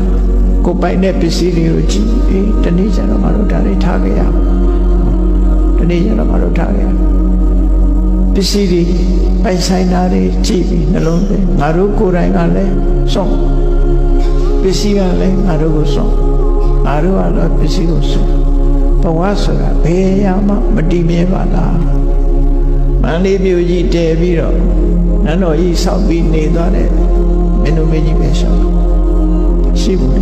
ော့ ကိုယ်ပိုင်တဲ့ပစ္စည်းတွေကိုကြည့်အေးတနေ့ကျတော့ငါတို့ဒါလေးထားခဲ့ရအောင်တနေ့ကျတော့ငါတို့ထားခဲ့ရအောင်ပစ္စည်းတွေပိုင်ဆိုင်တာတွေကြည့်ပြီးနှလုံးသွင်းငါတို့ကိုယ်တိုင်ကလည်းစောင့်ပစ္စည်းကလည်းငါတို့ကိုစောင့်ငါတို့ကတော့ပစ္စည်းကိုစောင့်ဘဝဆိုတာဘယ်ရာမှမတည်မြဲပါလားမန္တလေးမြို့ကြီးတည်ပြီးတော့နန်းတော်ကြီးဆောက်ပြီးနေသွားတဲ့မင်းတို့မင်းကြီးပဲရှောက်ရှိဘူးလေ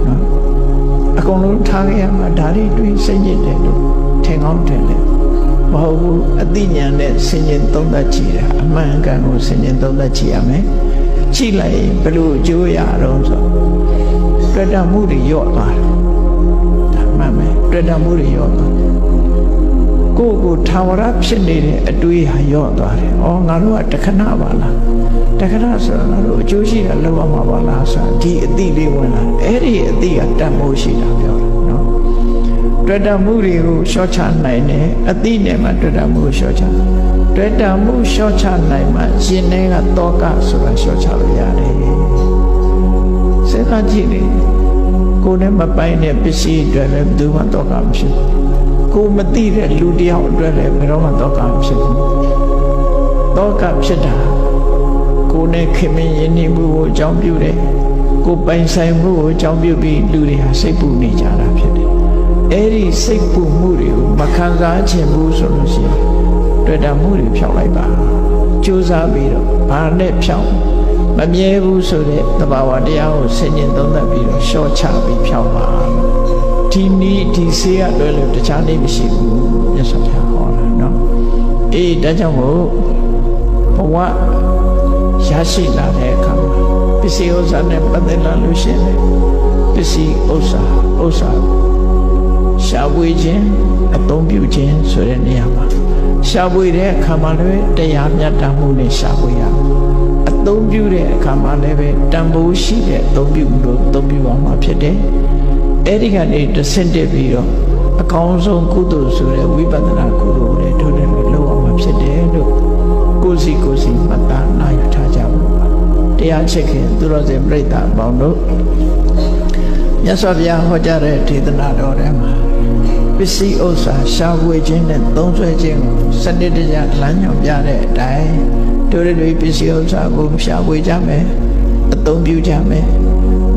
အကုန်လုံးထားခဲ့ရမှာဒါလေးတွေးစိတ်ညစ်တယ်လို့ထင်ကောင်းတယ်လေမဟုတ်ဘူးအသိဉာဏ်နဲ့ဆင်ញင်သုံးသပ်ကြည့်တာအမှန်ကန်ကိုဆင်ញင်သုံးသပ်ကြည့်ရမယ်ကြည့်လိုက်ရင်ဘယ်လိုအကျိုးရတော့ဆိုတွေ့တာမှုတွေညော့သွားတယ်ဒါမှန်မယ်တွေ့တာမှုတွေညော့သွားတယ် ကိုယ့်ကိုထာဝရဖြစ်နေတဲ့အတွေးဟာညော့သွားတယ်။အော်ငါတို့ကတခဏပါလား။တခဏဆိုတာငါတို့အကျိုးရှိတာလောက်အောင်ပါပါလားဆိုတာဒီအတိလေးဝင်လာ။အဲ့ဒီအတိကတတ်မိုးရှိတာပြောတာနော်။တွေ့တာမှုတွေကိုရှော့ချနိုင်တယ်အတိနဲ့မှတွေ့တာမှုကိုရှော့ချ။တွေ့တာမှုရှော့ချနိုင်မှရှင်ထဲကတောကဆိုတာရှော့ချလို့ရတယ်။စဉ်းစားကြည့်လေကိုယ်နဲ့မပိုင်တဲ့ပစ္စည်းတွေလည်းဘယ်သူမှတောကမရှိဘူး။ ကိုမသိတဲ့လူတယောက်အတွက်လည်းဘယ်တော့မှတောကမဖြစ်ဘူးတောကဖြစ်တာကိုနဲ့ခင်မင်းရင်းနှီးမှုကိုအကြောင်းပြုတယ်ကိုပိုင်ဆိုင်မှုကိုအကြောင်းပြုပြီးလူတွေဟာစိတ်ပူနေကြတာဖြစ်တယ်အဲ့ဒီစိတ်ပူမှုတွေကိုမခံစားခြင်းဘူးဆိုလို့ရှိရင်တွေ့တာမှုတွေဖြောက်လိုက်ပါကြိုးစားပြီးတော့ဘာနဲ့ဖြောက်မမြဲဘူးဆိုတဲ့သဘာဝတရားကိုဆင်ញင်သုံးသပ်ပြီးတော့ရှော့ချပြီးဖြောက်ပါ ဒီနည်းဒီဆေးရလွယ်လို့တခြားနည်းမရှိဘူးမြတ်စွာဘုရားဟောတာနော်အေးဒါကြောင့်မို့ဘဝရရှိလာတဲ့အခါမှာပစ္စည်းဥစ္စာနဲ့ပတ်သက်လာလို့ရှိရင်ပစ္စည်းဥစ္စာဥစ္စာရှားပွေခြင်းအသုံးပြုခြင်းဆိုတဲ့နေရာမှာရှားပွေတဲ့အခါမှာလည်းတရားမြတ်တာမှုနဲ့ရှားပွေရအသုံးပြုတဲ့အခါမှာလည်းပဲတန်ဖိုးရှိတဲ့အသုံးပြုမှုလို့သုံးပြုအောင်မှာဖြစ်တယ် အဲ့ဒီကနေတဆင့်တက်ပြီးတော့အကောင်းဆုံးကုသိုလ်ဆိုတဲ့ဝိပဿနာကုသိုလ်တွေတို့တယ်လို့အောင်မှာဖြစ်တယ်လို့ကိုယ်စီကိုယ်စီမှတ်သားနိုင်ထားကြဖို့ပါတရားချစ်ခင်သူတော်စင်ပြိဿအပေါင်းတို့မြတ်စွာဘုရားဟောကြားတဲ့ဒေသနာတော်ထဲမှာပစ္စည်းဥစ္စာရှားဝေခြင်းနဲ့သုံးဆွဲခြင်းကိုစနစ်တကျလမ်းညွှန်ပြတဲ့အတိုင်းတို့တွေပစ္စည်းဥစ္စာကိုရှားဝေကြမယ်အသုံးပြုကြမယ်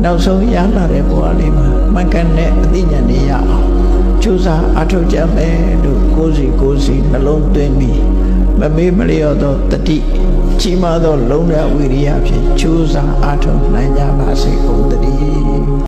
နောက်ဆုံးရလာတဲ့ဘဝလေးမှာမှန်ကန်တဲ့အသိဉာဏ်တွေရအောင်ကြိုးစားအထောက်ကြမယ်လို့ကိုယ်စီကိုယ်စီနှလုံးသွင်းပြီးမမေ့မလျော့သောတတိကြီးမားသော လုံလဝိရိယဖြင့်ကြိုးစားအထောက်နိုင်ကြပါစေကုန်သတည်း